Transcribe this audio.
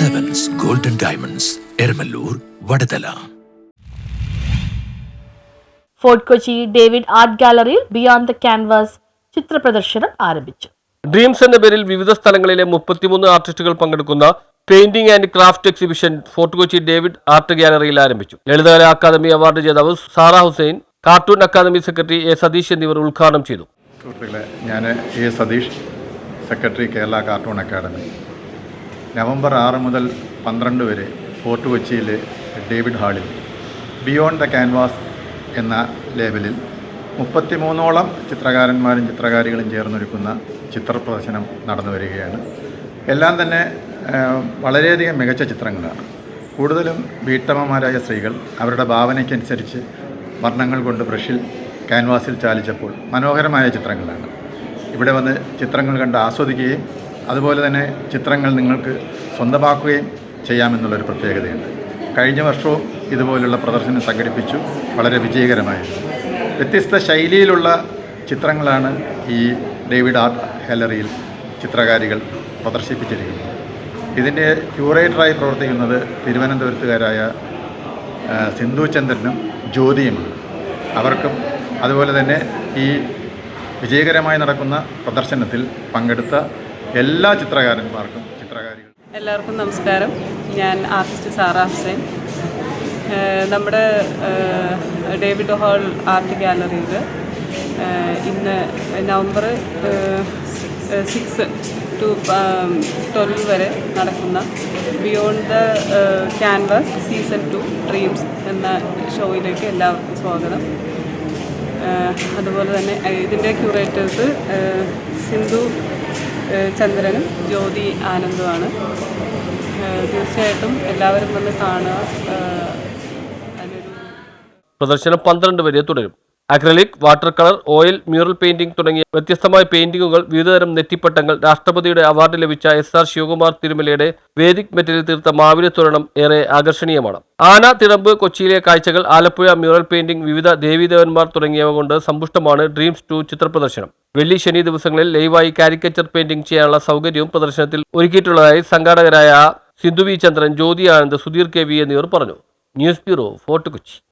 Diamonds Eramallur Vadathala Fort Kochi David art ഗാലറിയിൽ beyond the canvas ചിത്ര പ്രദർശനം ആരംഭിച്ചു. ഡ്രീംസ് എന്ന പേരിൽ വിവിധ സ്ഥലങ്ങളിലെ മുപ്പത്തിമൂന്ന് ആർട്ടിസ്റ്റുകൾ പങ്കെടുക്കുന്ന painting and craft exhibition Fort Kochi David art ഗാലറിയിൽ ആരംഭിച്ചു. ലളിതകല അക്കാദമി അവാർഡ് ജേതാവ് Sara Hussain cartoon academy secretary A Satheesh എന്നിവർ ഉദ്ഘാടനം ചെയ്തു. സുഹൃത്തുക്കളെ ഞാൻ A Satheesh secretary Kerala cartoon academy. November ആറ് മുതൽ പന്ത്രണ്ട് വരെ ഫോർട്ട് കൊച്ചിയിലെ ഡേവിഡ് ഹാളിൽ ബിയോണ്ട് ദ ക്യാൻവാസ് എന്ന ലേബലിൽ മുപ്പത്തിമൂന്നോളം ചിത്രകാരന്മാരും ചിത്രകാരികളും ചേർന്നൊരുക്കുന്ന ചിത്രപ്രദർശനം നടന്നു വരികയാണ്. എല്ലാം തന്നെ വളരെയധികം മികച്ച ചിത്രങ്ങളാണ്. കൂടുതലും വീട്ടമ്മമാരായ സ്ത്രീകൾ അവരുടെ ഭാവനയ്ക്കനുസരിച്ച് വർണങ്ങൾ കൊണ്ട് ബ്രഷിൽ ക്യാൻവാസിൽ ചാലിച്ചപ്പോൾ മനോഹരമായ ചിത്രങ്ങളാണ്. ഇവിടെ വന്ന് ചിത്രങ്ങൾ കണ്ട് ആസ്വദിക്കുകയും അതുപോലെ തന്നെ ചിത്രങ്ങൾ നിങ്ങൾക്ക് സ്വന്തമാക്കുകയും ചെയ്യാമെന്നുള്ളൊരു പ്രത്യേകതയുണ്ട്. കഴിഞ്ഞ വർഷവും ഇതുപോലുള്ള പ്രദർശനം സംഘടിപ്പിച്ചു. വളരെ വിജയകരമായിരുന്നു. വ്യത്യസ്ത ശൈലിയിലുള്ള ചിത്രങ്ങളാണ് ഈ ഡേവിഡ് ആർട്ട് ഗാലറിയിൽ ചിത്രകാരികൾ പ്രദർശിപ്പിച്ചിരിക്കുന്നത്. ഇതിന്റെ ക്യൂറേറ്ററായി പ്രവർത്തിക്കുന്നത് തിരുവനന്തപുരത്തുകാരായ സിന്ധു ചന്ദ്രനും ജ്യോതിയുമാണ്. അവർക്കും അതുപോലെ തന്നെ ഈ വിജയകരമായി നടക്കുന്ന പ്രദർശനത്തിൽ പങ്കെടുത്ത എല്ലാ ചിത്രകാരന്മാർക്കും ചിത്രകാരികൾ. എല്ലാവർക്കും നമസ്കാരം. ഞാൻ ആർട്ടിസ്റ്റ് സാറ ഹുസൈൻ. നമ്മുടെ ഡേവിഡ് ഹാൾ ആർട്ട് ഗാലറിയിൽ ഇന്ന് നവംബർ സിക്സ് ടു ട്വൽവ് വരെ നടക്കുന്ന beyond the canvas season two dreams എന്ന ഷോയിലേക്ക് എല്ലാവർക്കും സ്വാഗതം. അതുപോലെ തന്നെ ഇതിന്റെ ക്യൂറേറ്റേഴ്സ് സിന്ധു ചന്ദ്രനും ജ്യോതി ആനന്ദുമാണ്. തീർച്ചയായിട്ടും എല്ലാവരും വന്ന് കാണുക. പ്രദർശനം പന്ത്രണ്ട് വരെ തുടരും. Acrylic water colour oil mural painting തുടങ്ങിയ വ്യത്യസ്തമായ പെയിന്റിങ്ങുകൾ വിവിധതരം നെറ്റിപ്പട്ടങ്ങൾ രാഷ്ട്രപതിയുടെ അവാർഡ് ലഭിച്ച എസ് ആർ ശിവകുമാർ തിരുമലയുടെ വേദിക് മെറ്റലിൽ തീർത്ത മാവിലെ തോരണം ഏറെ ആകർഷണീയമാണ്. ആന തിടമ്പ് കൊച്ചിയിലെ കാഴ്ചകൾ ആലപ്പുഴ മ്യൂറൽ പെയിന്റിംഗ് വിവിധ ദേവീദേവന്മാർ തുടങ്ങിയവ കൊണ്ട് സമ്പുഷ്ടമാണ് ഡ്രീംസ് ടു ചിത്രപ്രദർശനം. വെള്ളി ശനി ദിവസങ്ങളിൽ ലൈവായി കാരിക്കച്ചർ പെയിന്റിംഗ് ചെയ്യാനുള്ള സൗകര്യവും പ്രദർശനത്തിൽ ഒരുക്കിയിട്ടുള്ളതായി സംഘാടകരായ Sindhu V Chandran Jyothi Anand Sudheer K V എന്നിവർ പറഞ്ഞു. News bureau Fort Kochi.